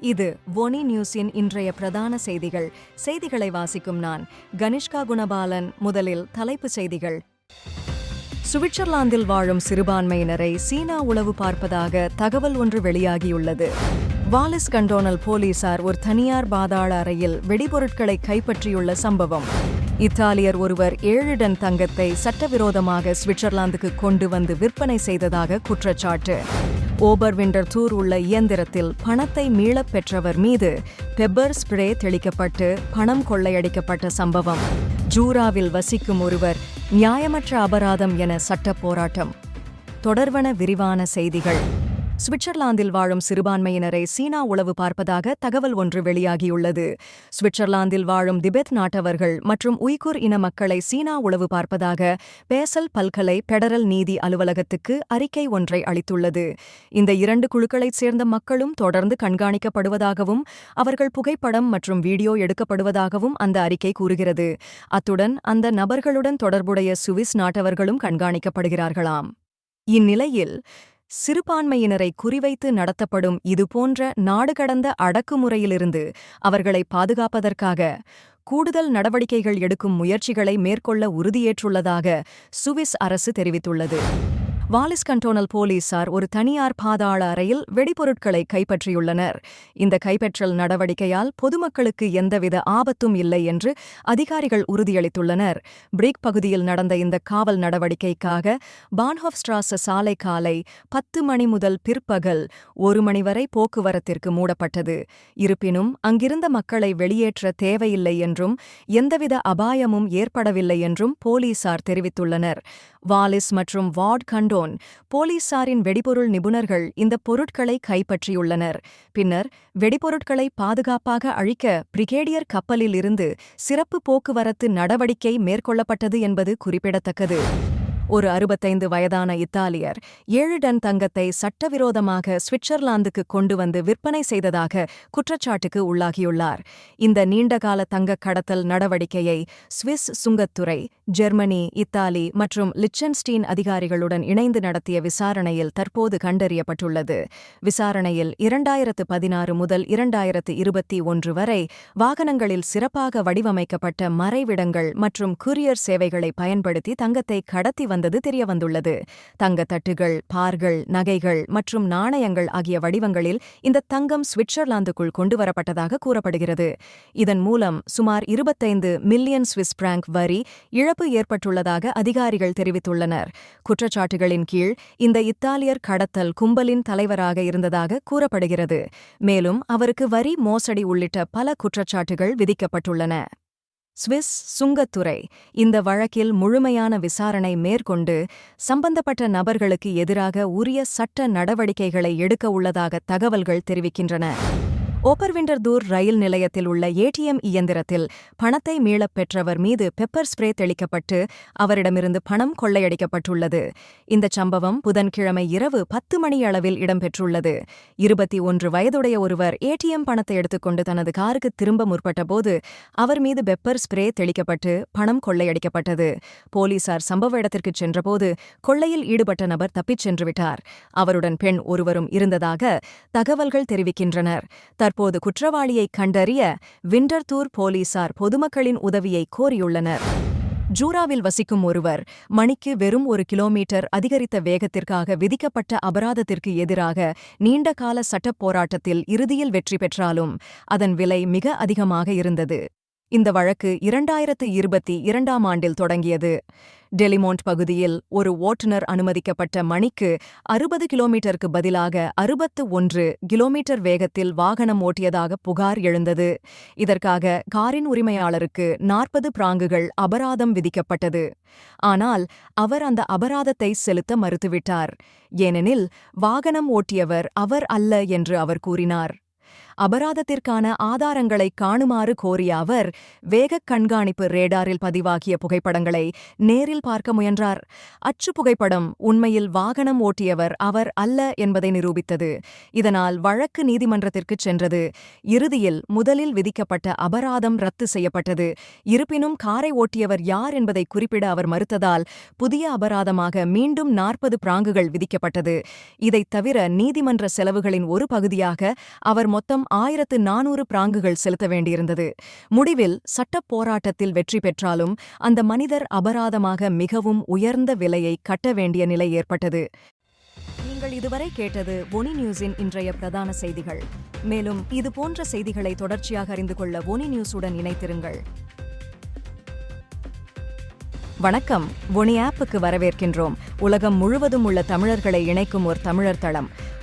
இது ஒனி நியூஸின் இன்றைய பிரதான செய்திகள். செய்திகளை வாசிக்கும் நான் கனிஷ்கா குணபாலன். முதலில் தலைப்புச் செய்திகள். சுவிட்சர்லாந்தில் வாழும் சிறுபான்மையினரை சீனா உளவு பார்ப்பதாக தகவல் ஒன்று வெளியாகியுள்ளது. வாலிஸ் கண்டோனல் போலீசார் ஒரு தனியார் பாதாள அறையில் வெடிபொருட்களை கைப்பற்றியுள்ள சம்பவம். இத்தாலியர் ஒருவர் ஏழு டன் தங்கத்தை சட்டவிரோதமாக சுவிட்சர்லாந்துக்கு கொண்டு வந்து விற்பனை செய்ததாக குற்றச்சாட்டு. ஓபர்விண்டர் தூர் உள்ள இயந்திரத்தில் பணத்தை மீளப் பெற்றவர் மீது பெப்பர் ஸ்ப்ரே தெளிக்கப்பட்டு பணம் கொள்ளையடிக்கப்பட்ட சம்பவம். ஜூராவில் வசிக்கும் ஒருவர் நியாயமற்ற அபராதம் என சட்ட போராட்டம். தொடர்வன விரிவான செய்திகள். சுவிட்சர்லாந்தில் வாழும் சிறுபான்மையினரை சீனா உளவு பார்ப்பதாக தகவல் ஒன்று வெளியாகியுள்ளது. சுவிட்சர்லாந்தில் வாழும் திபெத் நாட்டவர்கள் மற்றும் உய்குர் இன மக்களை சீனா உளவு பார்ப்பதாக பேசல் பல்கலை பெடரல் நீதி அலுவலகத்துக்கு அறிக்கை ஒன்றை அளித்துள்ளது. இந்த இரண்டு குழுக்களைச் சேர்ந்த மக்களும் தொடர்ந்து கண்காணிக்கப்படுவதாகவும் அவர்கள் புகைப்படம் மற்றும் வீடியோ எடுக்கப்படுவதாகவும் அந்த அறிக்கை கூறுகிறது. அத்துடன் அந்த நபர்களுடன் தொடர்புடைய சுவிஸ் நாட்டவர்களும் கண்காணிக்கப்படுகிறார்களாம். இந்நிலையில் சிறுபான்மையினரை குறிவைத்து நடத்தப்படும் இதுபோன்ற நாடுகடந்த அடக்குமுறையிலிருந்து அவர்களை பாதுகாப்பதற்காக கூடுதல் நடவடிக்கைகள் எடுக்கும் முயற்சிகளை மேற்கொள்ள உறுதியேற்றுள்ளதாக சுவிஸ் அரசு தெரிவித்துள்ளது. வாலிஸ் கண்டோனல் போலீசார் ஒரு தனியார் பாதாள அறையில் வெடிபொருட்களை கைப்பற்றியுள்ளனர். இந்த கைப்பற்றல் நடவடிக்கையால் பொதுமக்களுக்கு எந்தவித ஆபத்தும் இல்லை என்று அதிகாரிகள் உறுதியளித்துள்ளனர். பிரிக் பகுதியில் நடந்த இந்த காவல் நடவடிக்கைக்காக பான்ஹாஃப் ஸ்ட்ராச சாலை காலை பத்து மணி முதல் பிற்பகல் ஒரு மணி வரை போக்குவரத்திற்கு மூடப்பட்டது. இருப்பினும் அங்கிருந்த மக்களை வெளியேற்ற தேவையில்லை என்றும் எந்தவித அபாயமும் ஏற்படவில்லை என்றும் போலீசார் தெரிவித்துள்ளனர். வாலிஸ் மற்றும் வார்ட் கண்டோன். போலீசாரின் வெடிபொருள் நிபுணர்கள் இந்த பொருட்களை கைப்பற்றியுள்ளனர். பின்னர் வெடிபொருட்களை பாதுகாப்பாக அழிக்க பிரிகேடியர் கப்பலில் இருந்து சிறப்பு போக்குவரத்து நடவடிக்கை மேற்கொள்ளப்பட்டது என்பது குறிப்பிடத்தக்கது. ஒரு அறுபத்தைந்து வயதான இத்தாலியர் ஏழு டன் தங்கத்தை சட்டவிரோதமாக சுவிட்சர்லாந்துக்கு கொண்டு வந்து விற்பனை செய்ததாக குற்றச்சாட்டுக்கு உள்ளாகியுள்ளார். இந்த நீண்டகால தங்க கடத்தல் நடவடிக்கையை சுவிஸ் சுங்கத்துறை ஜெர்மனி இத்தாலி மற்றும் லிச்சன்ஸ்டீன் அதிகாரிகளுடன் இணைந்து நடத்திய விசாரணையில் தற்போது கண்டறியப்பட்டுள்ளது. விசாரணையில் இரண்டாயிரத்து பதினாறு முதல் இரண்டாயிரத்து இருபத்தி ஒன்று வரை வாகனங்களில் சிறப்பாக வடிவமைக்கப்பட்ட மறைவிடங்கள் மற்றும் கூரியர் சேவைகளை பயன்படுத்தி தங்கத்தை கடத்தி வந்தது தெரியவந்துள்ளது. தங்கத் தட்டுகள் பார்கள் நகைகள் மற்றும் நாணயங்கள் ஆகிய வடிவங்களில் இந்த தங்கம் சுவிட்சர்லாந்துக்குள் கொண்டுவரப்பட்டதாக கூறப்படுகிறது. இதன் மூலம் சுமார் இருபத்தைந்து மில்லியன் சுவிஸ் பிராங்க் வரி இழப்பு ஏற்பட்டுள்ளதாக அதிகாரிகள் தெரிவித்துள்ளனர். குற்றச்சாட்டுகளின் கீழ் இந்த இத்தாலியர் கடத்தல் கும்பலின் தலைவராக இருந்ததாக கூறப்படுகிறது. மேலும் அவருக்கு வரி மோசடி உள்ளிட்ட பல குற்றச்சாட்டுகள் விதிக்கப்பட்டுள்ளன. சுவிஸ் சுங்கத்துறை இந்த வழக்கில் முழுமையான விசாரணை மேற்கொண்டு சம்பந்தப்பட்ட நபர்களுக்கு எதிராக உரிய சட்ட நடவடிக்கைகளை எடுக்க உள்ளதாக தகவல்கள் தெரிவிக்கின்றன. ஓப்பர்விண்டர் தூர் ரயில் நிலையத்தில் உள்ள ஏடிஎம் இயந்திரத்தில் பணத்தை மீளப் பெற்றவர் மீது பெப்பர் ஸ்ப்ரே தெளிக்கப்பட்டு அவரிடமிருந்து பணம் கொள்ளையடிக்கப்பட்டுள்ளது. இந்த சம்பவம் புதன்கிழமை இரவு பத்து மணி அளவில் இடம்பெற்றுள்ளது. இருபத்தி ஒன்று வயதுடைய ஒருவர் ஏடிஎம் பணத்தை எடுத்துக்கொண்டு தனது காருக்கு திரும்ப முற்பட்டபோது அவர் மீது பெப்பர் ஸ்ப்ரே தெளிக்கப்பட்டு பணம் கொள்ளையடிக்கப்பட்டது. போலீசார் சம்பவ இடத்திற்கு சென்றபோது கொள்ளையில் ஈடுபட்ட நபர் தப்பிச் சென்றுவிட்டார் அவருடன் பெண் ஒருவரும் இருந்ததாக தகவல்கள் தெரிவிக்கின்றனர். தற்போது குற்றவாளியை கண்டறிய விண்டர்தூர் போலீசார் பொதுமக்களின் உதவியை கோரியுள்ளனர். ஜூராவில் வசிக்கும் ஒருவர் மணிக்கு வெறும் ஒரு கிலோமீட்டர் அதிகரித்த வேகத்திற்காக விதிக்கப்பட்ட அபராதத்திற்கு எதிராக நீண்டகால சட்டப் போராட்டத்தில் இறுதியில் வெற்றி பெற்றாலும் அதன் விலை மிக அதிகமாக இருந்தது. இந்த வழக்கு இரண்டாயிரத்து இருபத்தி இரண்டாம் ஆண்டில் தொடங்கியது. டெலிமோண்ட் பகுதியில் ஒரு ஓட்டுநர் அனுமதிக்கப்பட்ட மணிக்கு அறுபது கிலோமீட்டருக்கு பதிலாக அறுபத்து ஒன்று கிலோமீட்டர் வேகத்தில் வாகனம் ஓட்டியதாக புகார் எழுந்தது. இதற்காக காரின் உரிமையாளருக்கு நாற்பது பிராங்குகள் அபராதம் விதிக்கப்பட்டது. ஆனால் அவர் அந்த அபராதத்தை செலுத்த மறுத்துவிட்டார். ஏனெனில் வாகனம் ஓட்டியவர் அவர் அல்ல என்று அவர் கூறினார். அபராதத்திற்கான ஆதாரங்களை காணுமாறு கோரிய அவர் வேகக் கண்காணிப்பு ரேடாரில் பதிவாகிய புகைப்படங்களை நேரில் பார்க்க முயன்றார். அச்சு புகைப்படம் உண்மையில் வாகனம் ஓட்டியவர் அவர் அல்ல என்பதை நிரூபித்தது. இதனால் வழக்கு நீதிமன்றத்திற்குச் சென்றது. இறுதியில் முதலில் விதிக்கப்பட்ட அபராதம் ரத்து செய்யப்பட்டது. இருப்பினும் காரை ஓட்டியவர் யார் என்பதை குறிப்பிட அவர் மறுத்ததால் புதிய அபராதமாக மீண்டும் நாற்பது பிராங்குகள் விதிக்கப்பட்டது. இதைத் தவிர நீதிமன்ற செலவுகளின் ஒரு பகுதியாக அவர் மொத்தம் ஆயிரத்து நானூறு பிராங்குகள் செலுத்த வேண்டியிருந்தது. முடிவில் சட்டப் போராட்டத்தில் வெற்றி பெற்றாலும் அந்த மனிதர் அபராதமாக மிகவும் உயர்ந்த விலையை கட்ட வேண்டிய நிலை ஏற்பட்டது. நீங்கள் இதுவரை கேட்டது ஒனி நியூஸின் இன்றைய பிரதான செய்திகள். மேலும் இது போன்ற செய்திகளை தொடர்ச்சியாக அறிந்து கொள்ள ஒனி நியூஸுடன் இணைத்திருங்கள் வணக்கம். ஒனி ஆப்புக்கு வரவேற்கின்றோம். உலகம் முழுவதும் உள்ள தமிழர்களை இணைக்கும் ஒரு தமிழர் தளம்.